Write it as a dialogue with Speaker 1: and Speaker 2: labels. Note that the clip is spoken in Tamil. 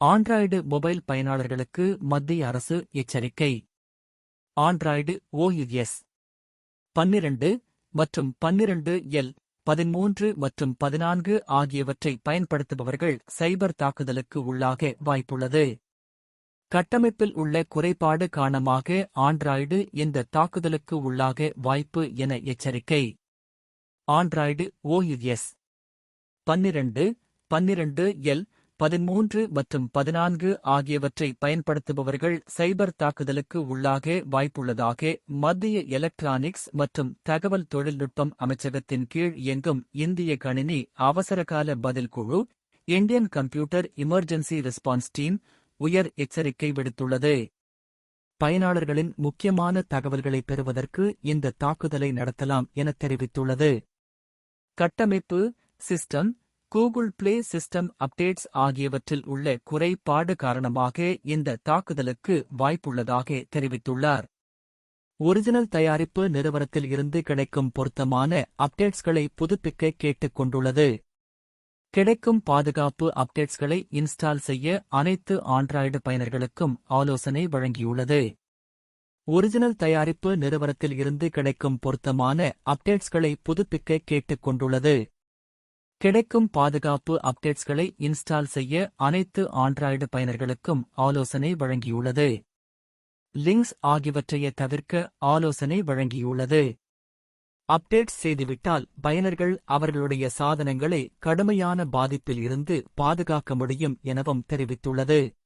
Speaker 1: ஆண்ட்ராய்டு மொபைல் பயனாளர்களுக்கு மத்திய அரசு எச்சரிக்கை. ஆண்ட்ராய்டு ஓயுஎஸ் பன்னிரண்டு மற்றும் பன்னிரண்டு எல் பதிமூன்று மற்றும் பதினான்கு ஆகியவற்றை பயன்படுத்துபவர்கள் சைபர் தாக்குதலுக்கு உள்ளாக வாய்ப்புள்ளது. கட்டமைப்பில் உள்ள குறைபாடு காரணமாக ஆண்ட்ராய்டு இந்த தாக்குதலுக்கு உள்ளாக வாய்ப்பு என எச்சரிக்கை. ஆண்ட்ராய்டு ஓயுஎஸ் பன்னிரண்டு பன்னிரண்டு எல் பதிமூன்று மற்றும் பதினான்கு ஆகியவற்றை பயன்படுத்துபவர்கள் சைபர் தாக்குதலுக்கு உள்ளாக வாய்ப்புள்ளதாக மத்திய எலக்ட்ரானிக்ஸ் மற்றும் தகவல் தொழில்நுட்பம் அமைச்சகத்தின் கீழ் இயங்கும் இந்திய கணினி அவசரகால பதில் குழு Indian computer emergency response team உயர் எச்சரிக்கை விடுத்துள்ளது. பயனாளர்களின் முக்கியமான தகவல்களை பெறுவதற்கு இந்த தாக்குதலை நடத்தலாம் என தெரிவித்துள்ளது. கட்டமைப்பு system Google play system updates ஆகியவற்றில் உள்ள குறைபாடு காரணமாக இந்த தாக்குதலுக்கு வாய்ப்புள்ளதாக தெரிவித்துள்ளார். ஒரிஜினல் தயாரிப்பு நிறுவனத்தில் இருந்து கிடைக்கும் பொருத்தமான அப்டேட்ஸ்களை புதுப்பிக்க கேட்டுக் கொண்டுள்ளது. கிடைக்கும் பாதுகாப்பு அப்டேட்ஸ்களை இன்ஸ்டால் செய்ய அனைத்து ஆண்ட்ராய்டு பயனர்களுக்கும் ஆலோசனை வழங்கியுள்ளது. ஒரிஜினல் தயாரிப்பு நிறுவனத்தில் இருந்து கிடைக்கும் பொருத்தமான அப்டேட்ஸ்களை புதுப்பிக்க கேட்டுக் கொண்டுள்ளது. கிடைக்கும் பாதுகாப்பு அப்டேட்ஸ்களை இன்ஸ்டால் செய்ய அனைத்து ஆண்ட்ராய்டு பயனர்களுக்கும் ஆலோசனை வழங்கியுள்ளது. லிங்க்ஸ் ஆகியவற்றையே தவிர்க்க ஆலோசனை வழங்கியுள்ளது. அப்டேட் செய்துவிட்டால் பயனர்கள் அவர்களுடைய சாதனங்களை கடுமையான பாதிப்பில் இருந்து பாதுகாக்க முடியும் எனவும் தெரிவித்துள்ளது.